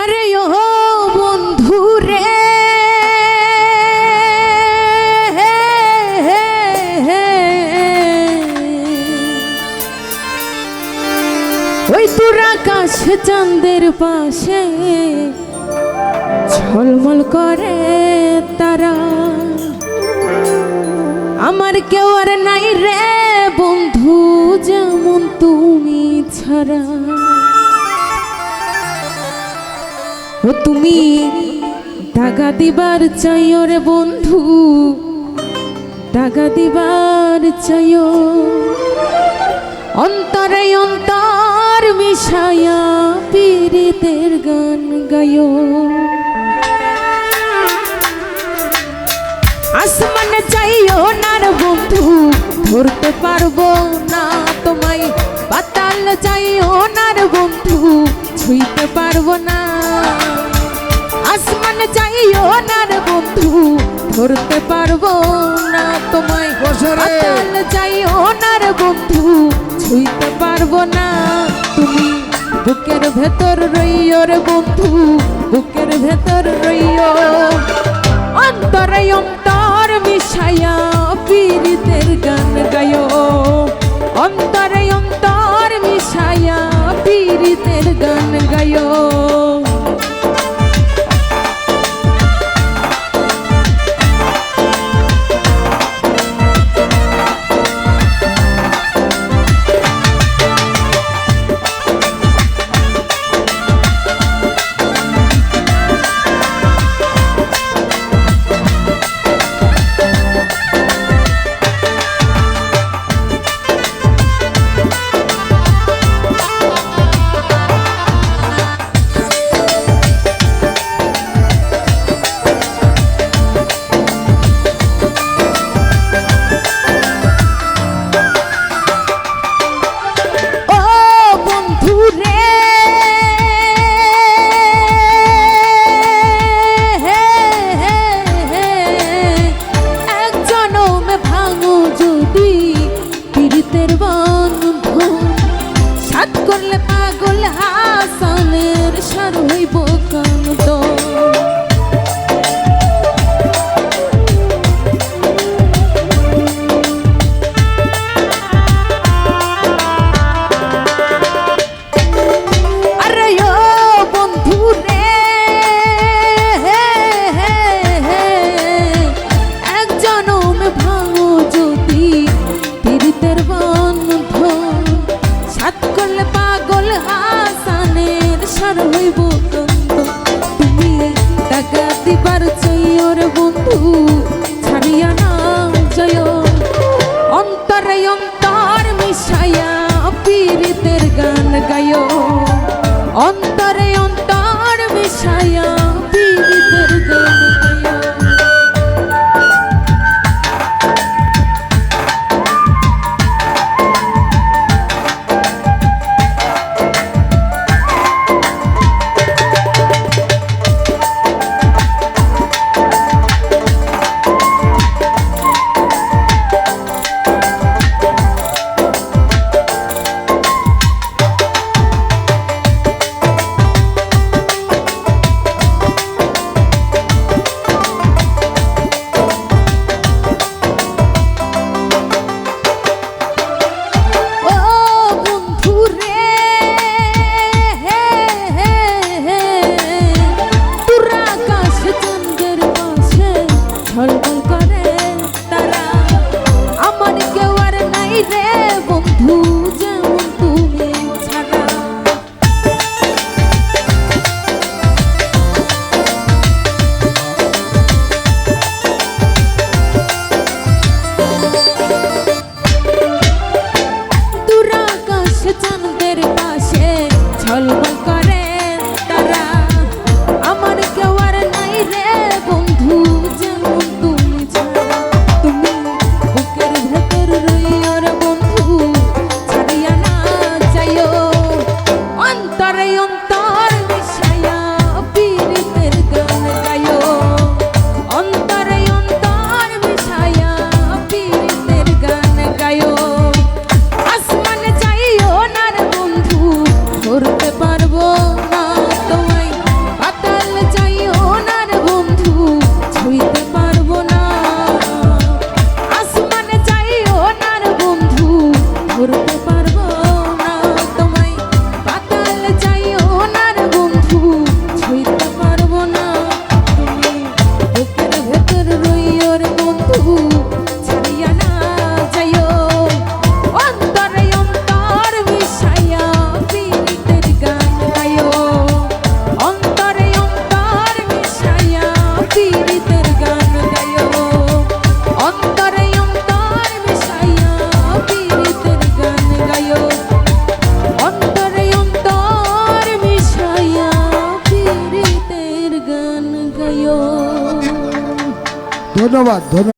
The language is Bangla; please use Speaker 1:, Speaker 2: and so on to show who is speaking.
Speaker 1: আরে ও বন্ধু রে। ওই তোর আকাশ চাঁদের পাশে ঝলমল করে তারা। আমার কেউ আর নাই রে বন্ধু, যেমন তুমি ছাড়া। ও তুমি টাকা দিবার চাইও রে বন্ধু, টাকা দিবার চাইও। অন্তরে অন্তর মিশায়া পীড়িতের গান গায়ো আসমান চাইও না রে বন্ধু, ধরতে পারব না তোমায়। পাতাল চাইও না বন্ধু, ছুঁইতে পারব না। আসমান চাইও না রে বন্ধু ধরতে পারব না তোমায়। আসমান চাইও না রে বন্ধু ছুঁইতে পারব না তুমি। বুকের ভেতর রইও রে বন্ধু বুকের ভেতর রইও। অন্তরে অন্তর ভাঙো যদি পীড়িতের বন্ধন সাত করলে পাগল হাসানের সার হইব কান্ত
Speaker 2: Cuba, don